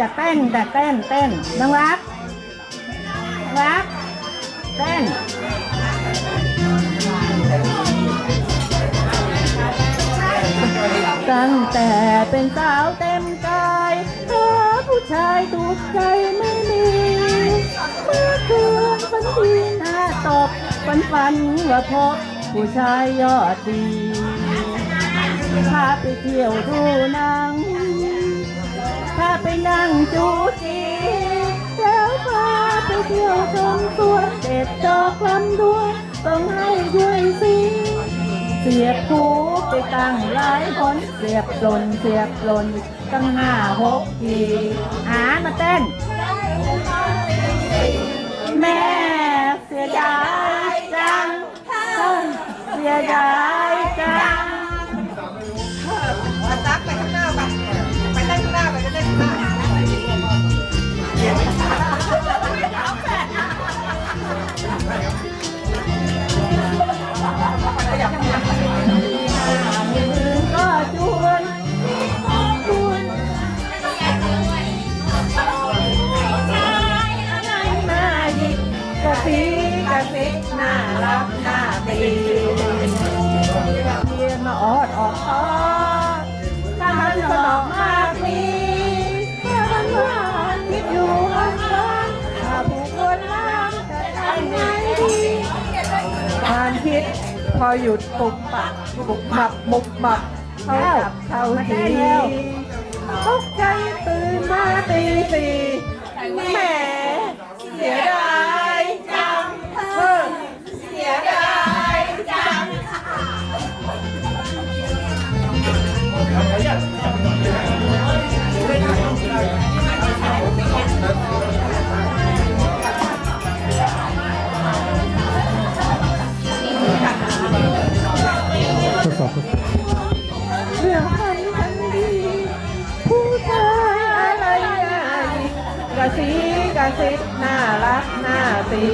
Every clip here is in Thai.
จะเต้นแต่เต้นเต้นน้องรักรักเต้นตั้งแต่เป็นสาวเต็มกายหาผู้ชายถูกใจไม่มีเมื่อคืนฝันดีหน้าตบฝันฝันว่าพบผู้ชายยอดดีพาไปเที่ยวดูหนัง พาไปนั่งจูจีแล้วพาไปเที่ยวชมสวนเด็ดดอกลำดวนต้องให้ด้วยสิเสียบหูไปตั้งหลายคนเสียบหลนเสียบหลนตั้งห้าหกทีอามาเต้น แม่เสียดายจังเสียดาย ซิบน่ารักน่าตีเทียนมาออดออกคอถ้ามันสนองมากมีถ้าันหวานคิดอยู่ข้างบ้านถ้าผู้คนรักจะทำไงดีความคิดพอหยุดปุบปับปุบปับมุบปับเขาจับเขาทีตกใจตื่นมาตีสี่แหมเสียดาย ทดสอบทดสอบเรื่องพันพันดีผู้ชายอะไรอะไรกระซีกระซิบน่ารักน่าตี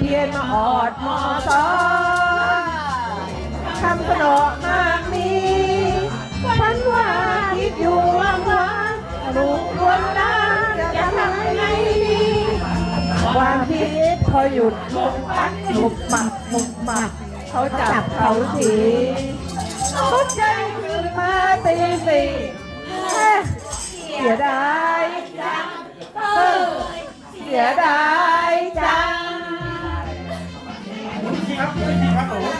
เทียนมาออดมอสอทำขนมมา คิดพอหยุดมุกปักมุกมักมุกมักเขาจับเขาทีทุกใจคืนมาตีสี่เอ๊ะเสียดายจังเออเสียดายจังครับครับ